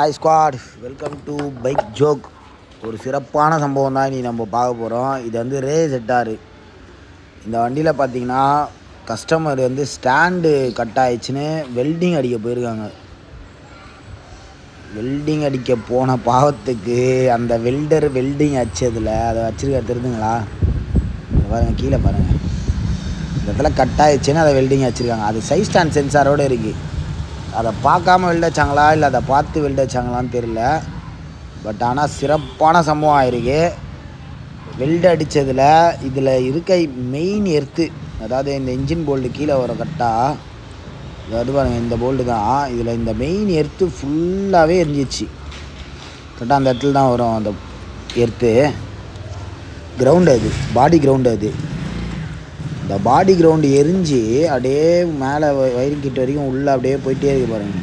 Hi squad welcome to bike joke ஒரு சிறப்பான சம்பவம் தான் இனி நம்ம பார்க்க போகிறோம் இது வந்து ரே செட்டாரு இந்த வண்டியில் பார்த்தீங்கன்னா கஸ்டமர் வந்து ஸ்டாண்டு கட் ஆயிடுச்சுன்னு வெல்டிங் அடிக்க போயிருக்காங்க. வெல்டிங் அடிக்க போன பாவத்துக்கு அந்த வெல்டர் வெல்டிங் அடிச்சதில் அதை வச்சுருக்க தெரிஞ்சுங்களா? பாருங்கள் கீழே பாருங்கள் இந்த இடத்துல கட் ஆயிடுச்சுன்னு அதை வெல்டிங் வச்சுருக்காங்க அது சைஸ் ஸ்டாண்ட் சென்சாரோடு இருக்குது அதை பார்க்காம வெல்ட் இல்லை அதை பார்த்து வெல்ட் வச்சாங்களான்னு தெரில பட் ஆனால் சிறப்பான சம்பவம் ஆயிருக்கு. வெல்டு அடித்ததில் இதில் இருக்க மெயின் எர்த்து அதாவது இந்த இன்ஜின் போல்டு கீழே வர கரெக்டாக அதாவது பாருங்க இந்த போல்டு தான். இதில் இந்த மெயின் எர்த்து ஃபுல்லாகவே எரிஞ்சிச்சு கரெக்டாக அந்த இடத்துல தான் வரும் அந்த எர்த்து. கிரவுண்டு அது பாடி கிரவுண்டு அது. இந்த பாடி கிரவுண்டு எரிஞ்சு அப்படியே மேலே வயிறு கிட்ட வரைக்கும் உள்ளே அப்படியே போயிட்டே இருக்கு பாருங்க.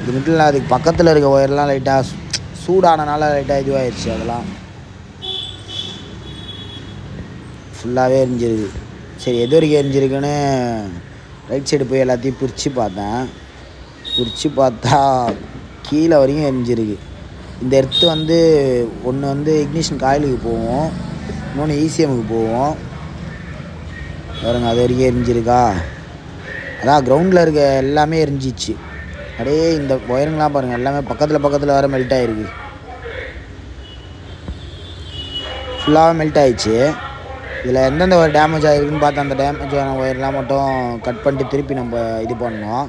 இது மட்டும் இல்லை அதுக்கு பக்கத்தில் இருக்க ஒயர்லாம் லைட்டாக சூடானனால லைட்டாக இதுவாகிடுச்சு அதெல்லாம். ஃபுல்லாகவே எரிஞ்சிருக்கு சரி எது வரைக்கும் எரிஞ்சிருக்குன்னு ரைட் சைடு போய் எல்லாத்தையும் பிரித்து பார்த்தேன். பிரித்து பார்த்தா கீழே வரைக்கும் எரிஞ்சிருக்கு. இந்த எர்த்து வந்து ஒன்று வந்து இக்னிஷன் காயிலுக்கு போவோம் இன்னொன்று ஈசிஎம்முக்கு போவோம் பாருங்கள் அது வரைக்கும் எரிஞ்சிருக்கா? அதான் கிரவுண்டில் இருக்க எல்லாமே எரிஞ்சிச்சு. அப்படியே இந்த ஒயருங்கெலாம் பாருங்கள் எல்லாமே பக்கத்தில் பக்கத்தில் வர மெல்ட் ஆகிருக்கு ஃபுல்லாக மெல்ட் ஆகிடுச்சு இதில் எந்தெந்த ஒரு டேமேஜ் ஆகிருக்குன்னு பார்த்து அந்த டேமேஜ் ஆன ஒயர்லாம் மட்டும் கட் பண்ணிட்டு திருப்பி நம்ம இது பண்ணோம்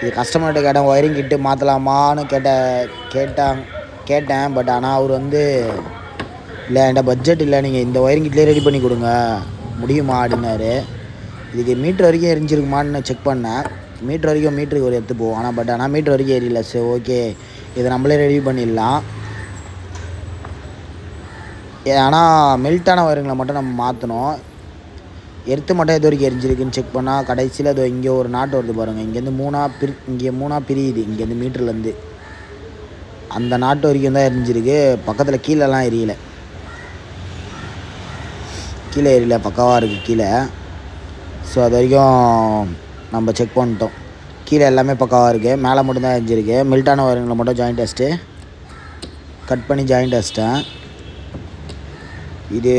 இது கஸ்டமர்கிட்ட கேட்டேன் ஒயரிங் கிட்டு மாற்றலாமான்னு கேட்ட கேட்டாங்க கேட்டேன் பட் ஆனால் அவர் வந்து இல்லை என்கிட்ட பட்ஜெட் இல்லை நீங்கள் இந்த ஒயரிங் கிட்லேயே ரெடி பண்ணி கொடுங்க. முடியுமா அப்படின்னாரு இதுக்கு மீட்ரு வரைக்கும் எரிஞ்சிருக்குமான்னு செக் பண்ணேன். மீட்ரு வரைக்கும் மீட்ருக்கு ஒரு எடுத்து போவோம். ஆனால் பட் ஆனால் மீட்ரு வரைக்கும் எரியல சரி ஓகே இதை நம்மளே ரெடி பண்ணிடலாம். ஆனால் மெல்ட்டான ஒயருங்களை மட்டும் நம்ம மாற்றணும் எர்த்து மட்டும் எது வரைக்கும் எரிஞ்சிருக்குன்னு செக் பண்ணால் கடைசியில் அது இங்கே ஒரு நாட்டு வருது பாருங்கள் இங்கேருந்து மூணாக பிரி இங்கே மூணாக பிரியுது. இங்கேருந்து மீட்டர்லேருந்து அந்த நாட்டு வரைக்கும் தான் எரிஞ்சிருக்கு. பக்கத்தில் கீழெல்லாம் எரியலை. கீழே ஏரியில் பக்காவாக இருக்குது கீழே. ஸோ அது வரைக்கும் நம்ம செக் பண்ணிட்டோம். கீழே எல்லாமே பக்காவாக இருக்குது மேலே மட்டும்தான் எரிஞ்சிருக்கு. மில்டான ஒயருங்களை மட்டும் ஜாயிண்ட் அஸ்ட்டு கட் பண்ணி ஜாயிண்ட் அஸ்ட்டேன் இது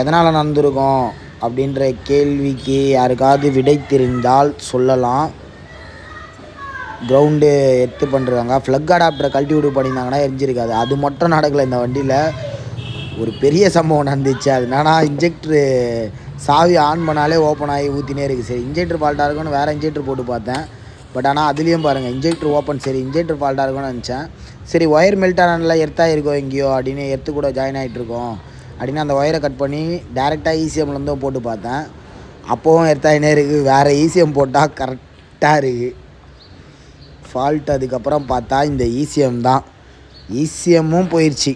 எதனால் நடந்திருக்கும் அப்படின்ற கேள்விக்கு யாருக்காவது விடை தெரிந்தால் சொல்லலாம் கிரவுண்டு எடுத்து பண்ணுறாங்க ஃப்ளக் அடாப்டரை கழட்டி விடு பண்ணியிருந்தாங்கன்னா எரிஞ்சிருக்காது. அது மட்டும் நடக்கலை இந்த வண்டியில். ஒரு பெரிய சம்பவம் நடந்துச்சு. அது என்னன்னா இன்ஜெக்டரு சாவி ஆன் பண்ணாலே ஓப்பன் ஆகி ஊற்றினே இருக்குது சரி இன்ஜெக்டர் ஃபால்ட்டாக இருக்கும்னு வேறு இன்ஜெக்டர் போட்டு பார்த்தேன். பட் ஆனால் அதுலேயும் பாருங்கள் இன்ஜெக்டர் ஓப்பன் சரி இன்ஜெக்டர் ஃபால்ட்டாக இருக்கும்னு நினச்சேன். சரி ஒயர் மெல்ட் ஆனால எர்த்தாக இருக்கோ எங்கேயோ அப்படின்னு எர்த்து கூட ஜாயின் ஆகிட்ருக்கோம் அப்படின்னு அந்த ஒயரை கட் பண்ணி டேரெக்டாக இசிஎம்லேருந்தும் போட்டு பார்த்தேன். அப்போவும் எர்த்தாயினே இருக்குது வேறு இசிஎம் போட்டால் கரெக்டாக இருக்குது ஃபால்ட் அதுக்கப்புறம் பார்த்தா இந்த இசிஎம் தான். இசிஎம்மும் போயிடுச்சு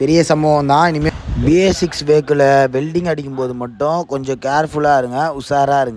பெரிய சம்பவம் தான். இனிமேல் பிஏ சிக்ஸ் வெஹிக்கிளை வெல்டிங் அடிக்கும்போது மட்டும் கொஞ்சம் கேர்ஃபுல்லாக இருங்க உஷாராக இருங்க.